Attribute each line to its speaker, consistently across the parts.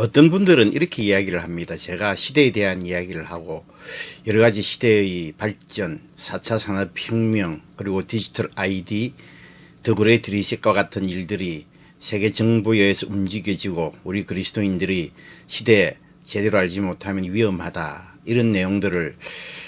Speaker 1: 어떤 분들은 이렇게 이야기를 합니다. 제가 시대에 대한 이야기를 하고 여러 가지 시대의 발전, 4차 산업혁명, 그리고 디지털 아이디, 더 그레이트 리셋과 같은 일들이 세계 정부에 의해서 움직여지고 우리 그리스도인들이 시대에 제대로 알지 못하면 위험하다. 이런 내용들을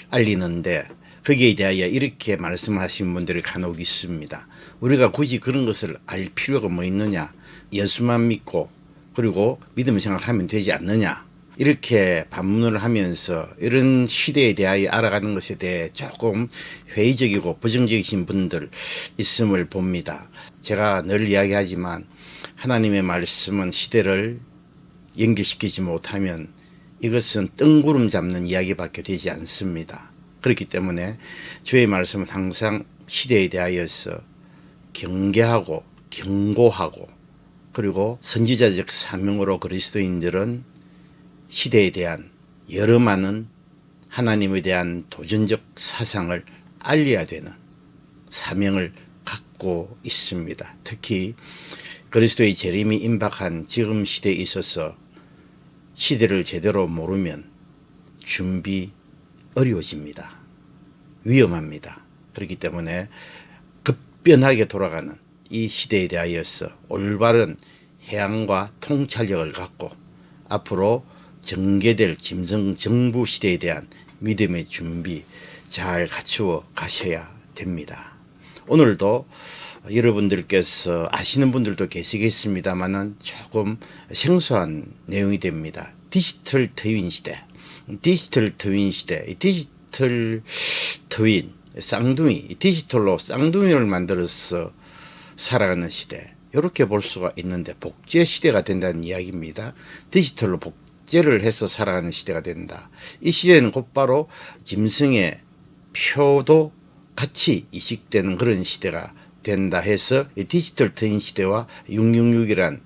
Speaker 1: 알리는데 거기에 대하여 이렇게 말씀을 하신 분들이 간혹 있습니다. 우리가 굳이 그런 것을 알 필요가 뭐 있느냐. 예수만 믿고 그리고 믿음 생활을 하면 되지 않느냐. 이렇게 반문을 하면서 이런 시대에 대하여 알아가는 것에 대해 조금 회의적이고 부정적이신 분들 있음을 봅니다. 제가 늘 이야기하지만 하나님의 말씀은 시대를 연결시키지 못하면 이것은 뜬구름 잡는 이야기밖에 되지 않습니다. 그렇기 때문에 주의 말씀은 항상 시대에 대하여서 경계하고 경고하고 그리고 선지자적 사명으로 그리스도인들은 시대에 대한 여러 많은 하나님에 대한 도전적 사상을 알려야 되는 사명을 갖고 있습니다. 특히 그리스도의 재림이 임박한 지금 시대에 있어서 시대를 제대로 모르면 준비 어려워집니다. 위험합니다. 그렇기 때문에 급변하게 돌아가는 이 시대에 대하여서 올바른 해양과 통찰력을 갖고 앞으로 전개될 짐승 정부 시대에 대한 믿음의 준비 잘 갖추어 가셔야 됩니다. 오늘도 여러분들께서 아시는 분들도 계시겠습니다만은 조금 생소한 내용이 됩니다. 디지털 트윈 시대. 디지털 트윈 시대. 이 디지털 트윈, 쌍둥이, 디지털로 쌍둥이를 만들어서 살아가는 시대. 이렇게 볼 수가 있는데 복제 시대가 된다는 이야기입니다. 디지털로 복제를 해서 살아가는 시대가 된다. 이 시대는 곧바로 짐승의 표도 같이 이식되는 그런 시대가 된다 해서 이 디지털 트윈 시대와 666이란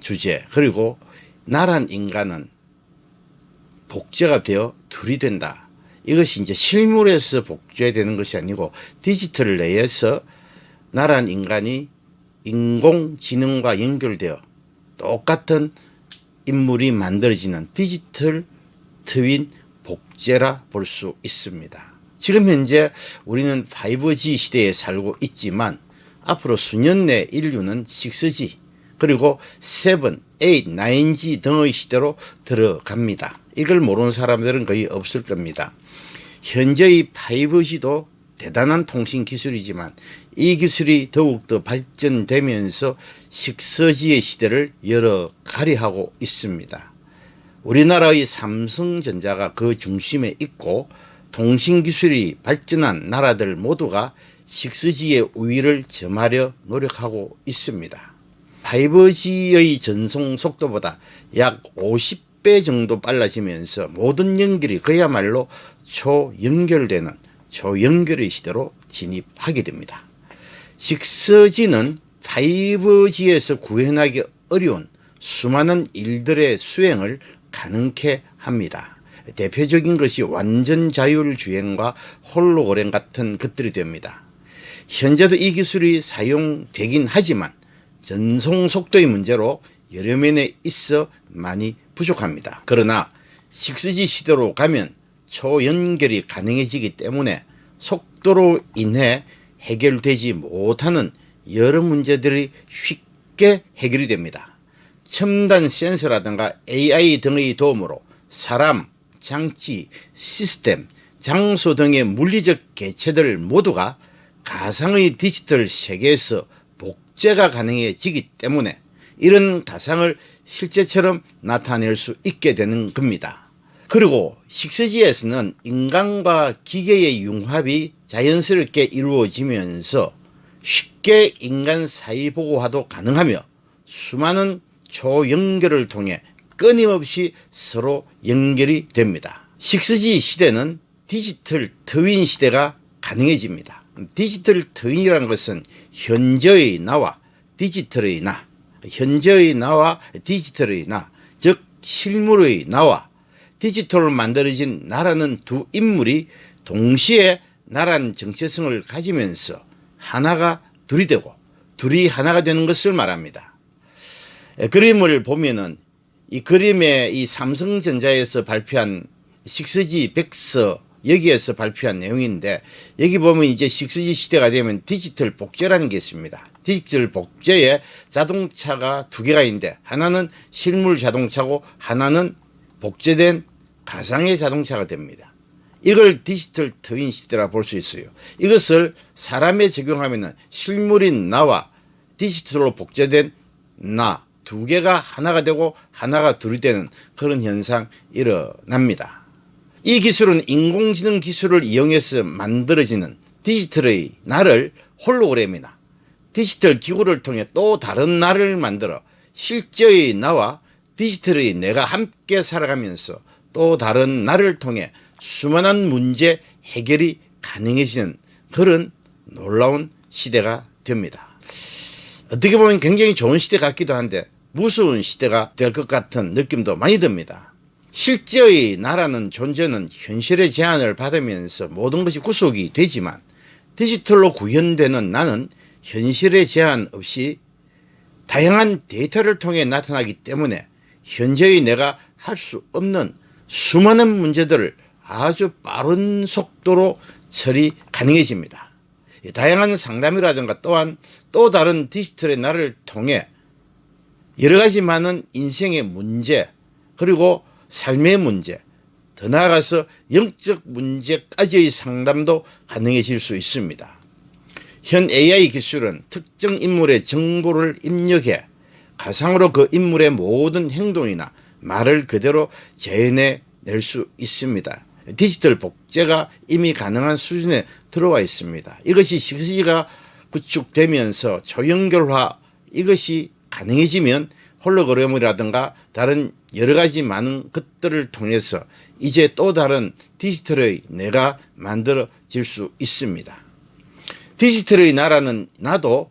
Speaker 1: 주제 그리고 나란 인간은 복제가 되어 둘이 된다. 이것이 이제 실물에서 복제되는 것이 아니고 디지털 내에서 나란 인간이 인공지능과 연결되어 똑같은 인물이 만들어지는 디지털 트윈 복제라 볼 수 있습니다. 지금 현재 우리는 5G 시대에 살고 있지만 앞으로 수년 내 인류는 6G 그리고 7, 8, 9G 등의 시대로 들어갑니다. 이걸 모르는 사람들은 거의 없을 겁니다. 현재의 5G도 대단한 통신 기술이지만 이 기술이 더욱더 발전되면서 6G의 시대를 열어가려 하고 있습니다. 우리나라의 삼성전자가 그 중심에 있고 통신 기술이 발전한 나라들 모두가 6G의 우위를 점하려 노력하고 있습니다. 5G의 전송 속도보다 약 50배 정도 빨라지면서 모든 연결이 그야말로 초연결되는 초연결의 시대로 진입하게 됩니다. 6G는 5G에서 구현하기 어려운 수많은 일들의 수행을 가능케 합니다. 대표적인 것이 완전 자율 주행과 홀로그램 같은 것들이 됩니다. 현재도 이 기술이 사용되긴 하지만 전송 속도의 문제로 여러 면에 있어 많이 부족합니다. 그러나 6G 시대로 가면 초연결이 가능해지기 때문에 속도로 인해 해결되지 못하는 여러 문제들이 쉽게 해결이 됩니다. 첨단 센서라든가 AI 등의 도움으로 사람, 장치, 시스템, 장소 등의 물리적 개체들 모두가 가상의 디지털 세계에서 복제가 가능해지기 때문에 이런 가상을 실제처럼 나타낼 수 있게 되는 겁니다. 그리고 6G에서는 인간과 기계의 융합이 자연스럽게 이루어지면서 쉽게 인간 사이 보고화도 가능하며 수많은 초연결을 통해 끊임없이 서로 연결이 됩니다. 6G 시대는 디지털 트윈 시대가 가능해집니다. 디지털 트윈이라는 것은 현재의 나와 디지털의 나, 현재의 나와 디지털의 나, 즉 실물의 나와 디지털로 만들어진 나라는 두 인물이 동시에 나란 정체성을 가지면서 하나가 둘이 되고 둘이 하나가 되는 것을 말합니다. 그림을 보면은 이 그림에 이 삼성전자에서 발표한 6G 백서 여기에서 발표한 내용인데 여기 보면 이제 6G 시대가 되면 디지털 복제라는 게 있습니다. 디지털 복제에 자동차가 두 개가 있는데 하나는 실물 자동차고 하나는 복제된 가상의 자동차가 됩니다. 이걸 디지털 트윈 시대라 볼 수 있어요. 이것을 사람에 적용하면은 실물인 나와 디지털로 복제된 나 두 개가 하나가 되고 하나가 둘이 되는 그런 현상 일어납니다. 이 기술은 인공지능 기술을 이용해서 만들어지는 디지털의 나를 홀로그램이나 디지털 기구를 통해 또 다른 나를 만들어 실제의 나와 디지털의 내가 함께 살아가면서 또 다른 나를 통해 수많은 문제 해결이 가능해지는 그런 놀라운 시대가 됩니다. 어떻게 보면 굉장히 좋은 시대 같기도 한데 무서운 시대가 될 것 같은 느낌도 많이 듭니다. 실제의 나라는 존재는 현실의 제한을 받으면서 모든 것이 구속이 되지만 디지털로 구현되는 나는 현실의 제한 없이 다양한 데이터를 통해 나타나기 때문에 현재의 내가 할 수 없는 수많은 문제들을 아주 빠른 속도로 처리 가능해집니다. 이 다양한 상담이라든가 또한 또 다른 디지털의 나를 통해 여러 가지 많은 인생의 문제 그리고 삶의 문제 더 나아가서 영적 문제까지의 상담도 가능해질 수 있습니다. 현 AI 기술은 특정 인물의 정보를 입력해 가상으로 그 인물의 모든 행동이나 말을 그대로 재현해 낼 수 있습니다. 디지털 복제가 이미 가능한 수준에 들어와 있습니다. 이것이 6G가 구축되면서 초연결화 이것이 가능해지면 홀로그램이라든가 다른 여러 가지 많은 것들을 통해서 이제 또 다른 디지털의 내가 만들어질 수 있습니다. 디지털의 나라는 나도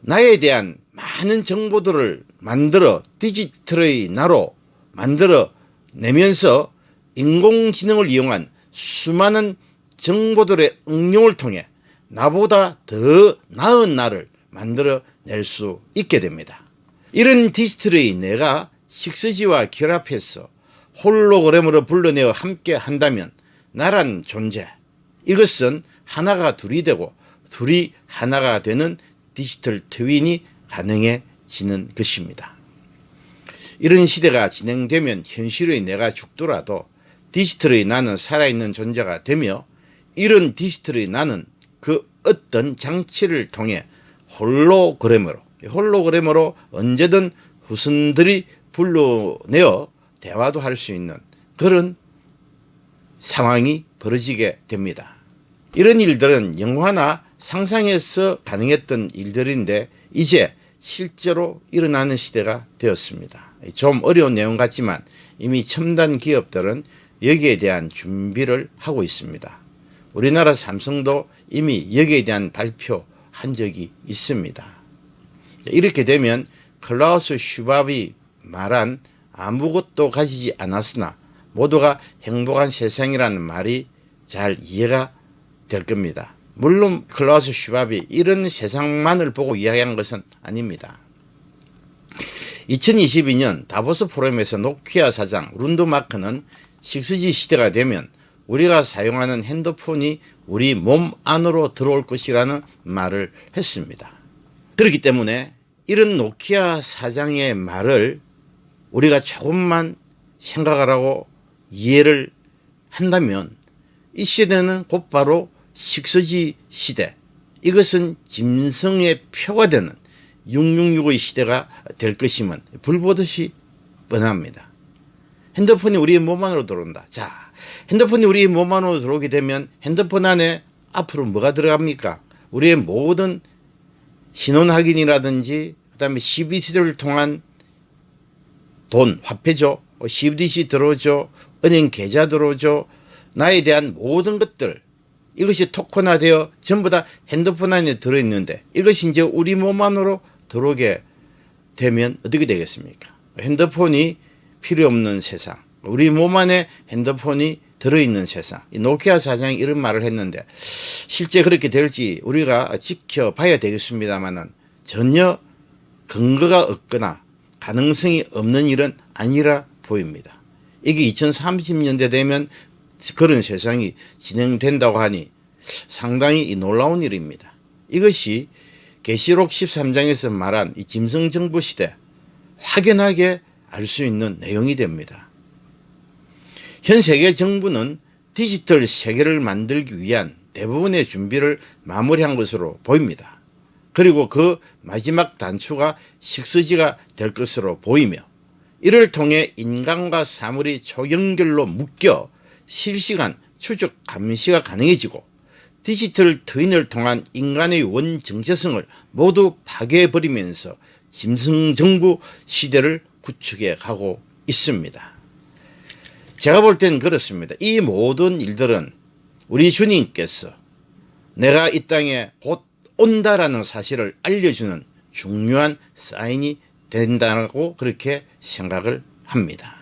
Speaker 1: 나에 대한 많은 정보들을 만들어 디지털의 나로 만들어 내면서 인공지능을 이용한 수많은 정보들의 응용을 통해 나보다 더 나은 나를 만들어 낼 수 있게 됩니다. 이런 디지털의 내가 6G와 결합해서 홀로그램으로 불러내어 함께 한다면 나란 존재 이것은 하나가 둘이 되고 둘이 하나가 되는 디지털 트윈이 가능해지는 것입니다. 이런 시대가 진행되면 현실의 내가 죽더라도 디지털의 나는 살아있는 존재가 되며 이런 디지털의 나는 그 어떤 장치를 통해 홀로그램으로 홀로그램으로 언제든 후손들이 불러내어 대화도 할 수 있는 그런 상황이 벌어지게 됩니다. 이런 일들은 영화나 상상에서 가능했던 일들인데 이제 실제로 일어나는 시대가 되었습니다. 좀 어려운 내용 같지만 이미 첨단 기업들은 여기에 대한 준비를 하고 있습니다. 우리나라 삼성도 이미 여기에 대한 발표한 적이 있습니다. 이렇게 되면 클라우스 슈밥이 말한 아무것도 가지지 않았으나 모두가 행복한 세상이라는 말이 잘 이해가 될 겁니다. 물론 클라우스 슈밥이 이런 세상만을 보고 이야기한 것은 아닙니다. 2022년 다보스 포럼에서 노키아 사장 룬드마크는 6G 시대가 되면 우리가 사용하는 핸드폰이 우리 몸 안으로 들어올 것이라는 말을 했습니다. 그렇기 때문에 이런 노키아 사장의 말을 우리가 조금만 생각을 하고 이해를 한다면 이 시대는 곧바로 6G 시대 이것은 짐승의 표가 되는 666의 시대가 될 것임은 불보듯이 뻔합니다. 핸드폰이 우리의 몸 안으로 들어온다. 자, 핸드폰이 우리의 몸 안으로 들어오게 되면 핸드폰 안에 앞으로 뭐가 들어갑니까? 우리의 모든 신원 확인이라든지 그다음에 CBC를 통한 돈, 화폐죠. CBDC 들어오죠. 은행 계좌 들어오죠. 나에 대한 모든 것들 이것이 토큰화되어 전부 다 핸드폰 안에 들어있는데 이것이 이제 우리 몸 안으로 들어오게 되면 어떻게 되겠습니까? 핸드폰이 필요 없는 세상. 우리 몸 안에 핸드폰이 들어있는 세상. 이 노키아 사장이 이런 말을 했는데 실제 그렇게 될지 우리가 지켜봐야 되겠습니다만은 전혀 근거가 없거나 가능성이 없는 일은 아니라 보입니다. 이게 2030년대 되면 그런 세상이 진행된다고 하니 상당히 놀라운 일입니다. 이것이 계시록 13장에서 말한 이 짐승 정부 시대 확연하게 알 수 있는 내용이 됩니다. 현 세계 정부는 디지털 세계를 만들기 위한 대부분의 준비를 마무리한 것으로 보입니다. 그리고 그 마지막 단추가 식스지가 될 것으로 보이며 이를 통해 인간과 사물이 초연결로 묶여 실시간 추적 감시가 가능해지고 디지털 트윈을 통한 인간의 원 정체성을 모두 파괴해버리면서 짐승 정부 시대를 구축해 가고 있습니다. 제가 볼 땐 그렇습니다. 이 모든 일들은 우리 주님께서 내가 이 땅에 곧 온다라는 사실을 알려주는 중요한 사인이 된다고 그렇게 생각을 합니다.